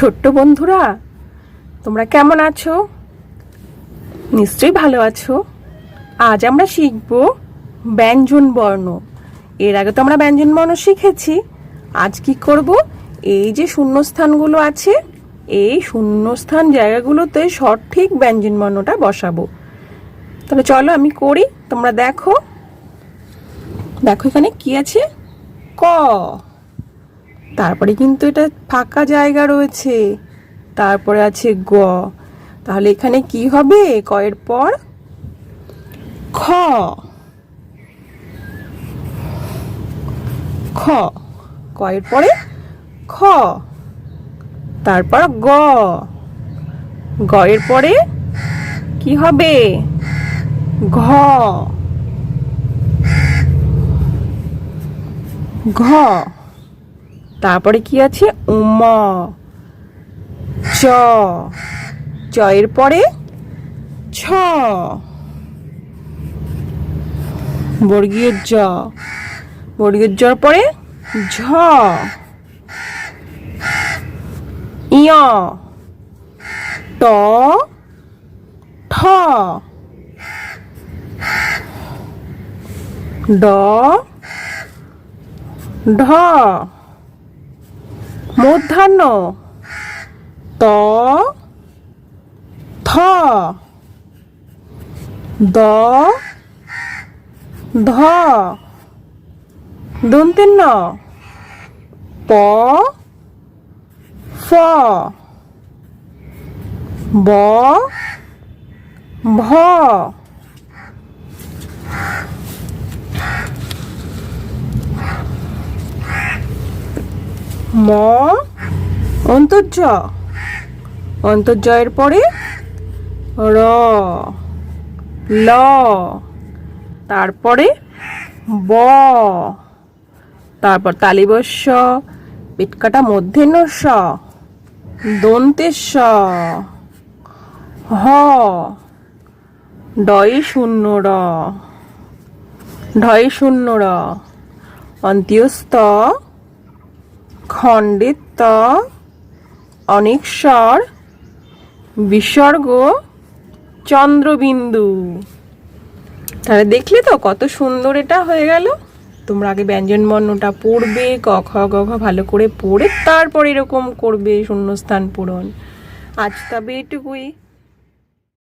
ছোট্ট বন্ধুরা, তোমরা কেমন আছো? নিশ্চয়ই ভালো আছো। আজ আমরা শিখব ব্যঞ্জন বর্ণ। এর আগে তো আমরা ব্যঞ্জন বর্ণ শিখেছি। আজ কি করব? এই যে শূন্যস্থানগুলো আছে, এই শূন্যস্থান জায়গাগুলোতে সঠিক ব্যঞ্জন বর্ণটা বসাবো। তাহলে চলো আমি করি, তোমরা দেখো। দেখো এখানে কি আছে? ক। তারপরে কিন্তু এটা ফাঁকা জায়গা রয়েছে। তারপরে আছে গ। তাহলে এখানে কি হবে? কয়ের পর খ। খ। কয়ের পরে খ। তারপর গ। গয়ের পরে কি হবে? ঘ। ঘ। তারপরে কি আছে? উম চ। চয়ের পরে ছ। বর্গীয় জ। বর্গীয় জর পরে ঝ। ট। ঠ। ড। ঢ। মূর্ধান্য ত থ দ ধ দন্তের ন প ফ ব ভ ম, অন্তর্য। অন্তর্জয়ের পরে র, ল। তারপরে ব। তারপর তালিবস্য, পেটকাটা মধ্যেন স দন্তের স হ ডয় শূন্য র। ঢয় শূন্য র। অন্ত্যস্ত। খণ্ডের ত অনেক স্বর বিসর্গ চন্দ্রবিন্দু। তাহলে দেখলে তো কত সুন্দর এটা হয়ে গেল। তোমরা আগে ব্যঞ্জন বর্ণটা পড়বে, ক, খ, গ, ঘ ভালো করে পড়ে তারপর এরকম করবে শূন্যস্থান পূরণ। আজ তবে এটুকুই।